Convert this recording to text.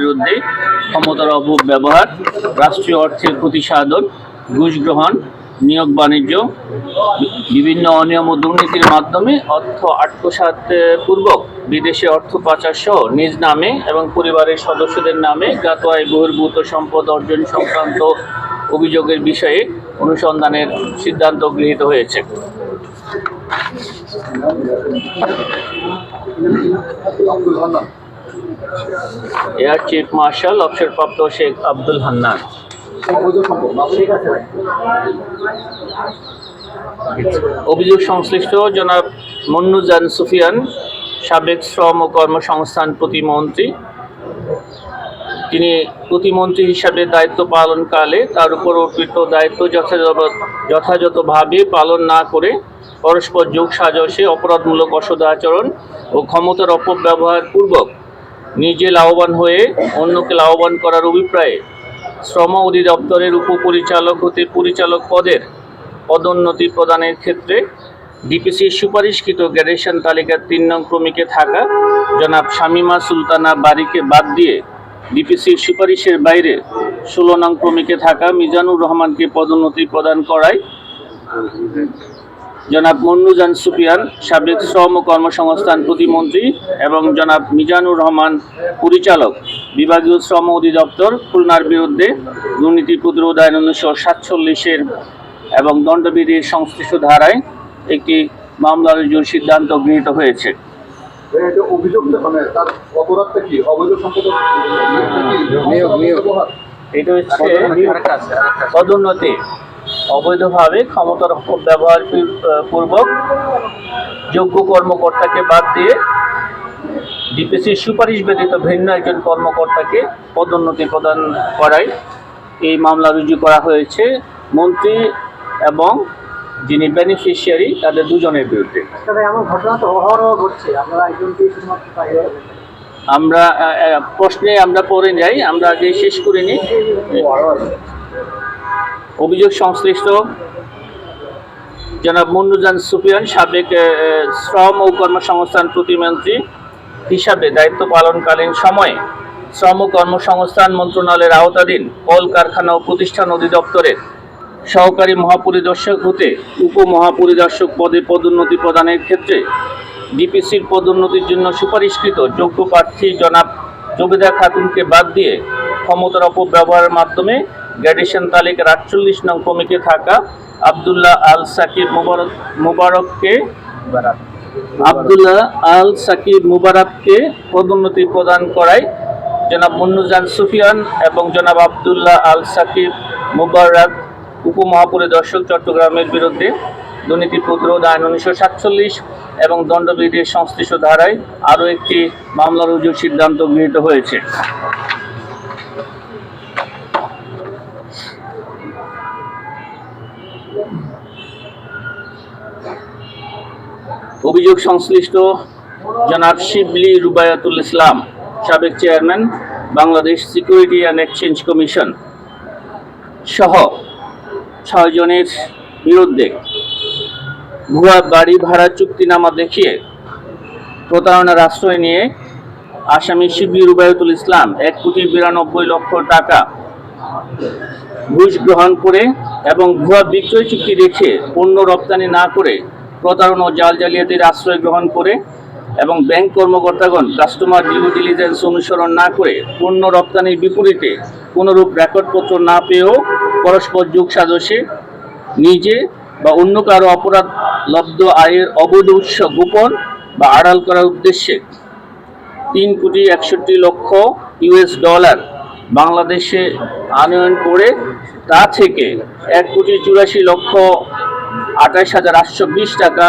বিরুদ্ধে ক্ষমতার অপব্যবহার রাষ্ট্রীয় অর্থের প্রতিসাধন ঘুষ গ্রহণ নিয়োগ বাণিজ্য বিভিন্ন অনিয়ম ও দুর্নীতির মাধ্যমে অর্থ আত্মসাৎ এ, পূর্বক বিদেশে অর্থ পাচার সহ নিজ নামে এবং পরিবারের সদস্যদের নামে আয় বহির্ভূত সম্পদ অর্জন সংক্রান্ত অভিযোগের বিষয়ে অনুসন্ধানের সিদ্ধান্ত গৃহীত হয়েছে। Abdul Hannan. Air chief marshal, অবসরপ্রাপ্ত শেখ আব্দুল হান্নান। অভিযোগ সংশ্লিষ্ট জনাব মন্নুজান সুফিয়ান, সাবেক শ্রম ও কর্মসংস্থান প্রতিমন্ত্রী। তিনি প্রতিমন্ত্রী হিসাবে দায়িত্ব পালনকালে তার উপর অর্পিত দায়িত্ব যথাযথ যথাযথভাবে পালন না করে পরস্পর যোগ সাজসে অপরাধমূলক অসদাচরণ ও ক্ষমতার অপব্যবহার পূর্বক নিজে লাভবান হয়ে অন্যকে লাভবান করার অভিপ্রায়ে শ্রম অধিদপ্তরের উপপরিচালক হতে পরিচালক পদের পদোন্নতি প্রদানের ক্ষেত্রে ডিপিসির সুপারিশকৃত গ্যারেশন তালিকার তিন নং ক্রমিকে থাকা জনাব শামিমা সুলতানা বাড়িকে বাদ দিয়ে ডিপিসির সুপারিশের বাইরে ষোলো নং ক্রমিকে থাকা মিজানুর রহমানকে পদোন্নতি প্রদান করায় জনাব মন্নুজান সুফিয়ান সাবেক শ্রম ও কর্মসংস্থান প্রতিমন্ত্রী এবং জনাব মিজানুর রহমান পরিচালক বিভাগীয় শ্রম অধিদপ্তর খুলনার বিরুদ্ধে দুর্নীতি প্রতিরোধ আইন উনিশশো সাতচল্লিশের এবং দণ্ডবিধির সংশ্লিষ্ট ধারায় একটি মামলা রুজুর সিদ্ধান্ত গৃহীত হয়েছে। এটা মানে তার অপরাধটা কি? অবৈধ সম্পদ নিয়োগ, নিয়োগ। এটা হচ্ছে পদোন্নতি। অবৈধভাবে ক্ষমতার ব্যবহার পূর্বক যোগ্য কর্মকর্তাকে বাদ দিয়ে ডিপিসির সুপারিশ ব্যতীত ভিন্ন একজন কর্মকর্তাকে পদোন্নতি প্রদান করায় এই মামলা রুজু করা হয়েছে। মন্ত্রী এবং যিনি বেনিফিশিয়ারি তাদের দুজনের বিরুদ্ধে। বাইরে আমরা প্রশ্নে আমরা পড়ে যাই আমরা আগে শেষ করিনি অভিযোগ সংশ্লিষ্ট জনাব মুন্নুজান সুফিয়ান, সাবেক শ্রম ও কর্মসংস্থান প্রতিমন্ত্রী হিসাবে দায়িত্ব পালনকালীন সময়ে শ্রম ও কর্মসংস্থান মন্ত্রণালয়ের আওতাধীন কল কারখানা ও প্রতিষ্ঠান অধিদপ্তরের সহকারী মহাপরিদর্শক হতে উপমহাপরিদর্শক পদে পদোন্নতি প্রদানের ক্ষেত্রে ডিপিসির পদোন্নতির জন্য সুপারিশকৃত যোগ্য প্রার্থী জনাব জবেদা খাতুনকে বাদ দিয়ে ক্ষমতার অপব্যবহারের মাধ্যমে গ্র্যাডুয়েশন তালিকার আটচল্লিশ নং কমিটি থাকা আবদুল্লাহ আল সাকিব মুবারক মুবারককে আবদুল্লাহ আল সাকিব মুবারককে পদোন্নতি প্রদান করায় জনাব মুন্নুজান সুফিয়ান এবং জনাব আবদুল্লাহ আল সাকিব মুবারক উপমহাপরিদর্শক চট্টগ্রামের বিরুদ্ধে দুর্নীতি প্রতিরোধ আইন উনিশশো সাতচল্লিশ এবং দণ্ডবিধির সংশ্লিষ্ট ধারায় আরও একটি মামলা রুজুর সিদ্ধান্ত গৃহীত হয়েছে। অভিযোগ সংশ্লিষ্ট জনাব শিবলি রুবায়াতুল ইসলাম, সাবেক chairman, Bangladesh security and exchange commission সহ ছয়জনের বিরুদ্ধে ভুয়া বাড়ি ভাড়া চুক্তিনামা দেখিয়ে প্রতারণার আশ্রয় নিয়ে আসামি শিবলি রুবায়তুল ইসলাম এক কোটি বিরানব্বই লক্ষ টাকা ঘুষ গ্রহণ করে এবং ভুয়া বিক্রয় চুক্তি রেখে পণ্য রপ্তানি না করে প্রতারণা ও জাল জালিয়াতির আশ্রয় গ্রহণ করে এবং ব্যাংক কর্মকর্তাগণ কাস্টমার ডিউ ডিলিজেন্স অনুসরণ না করে পণ্য রপ্তানির বিপরীতে কোনোরূপ রেকর্ডপত্র না পেয়েও পরস্পর যোগ সাজসে নিজে বা অন্য কারও অপরাধ লব্ধ আয়ের অবৈধ উৎস গোপন বা আড়াল করার উদ্দেশ্যে তিন কোটি একষট্টি লক্ষ ইউএস ডলার বাংলাদেশে আনয়ন করে তা থেকে এক কোটি চুরাশি লক্ষ আঠাশ হাজার আটশো বিশ টাকা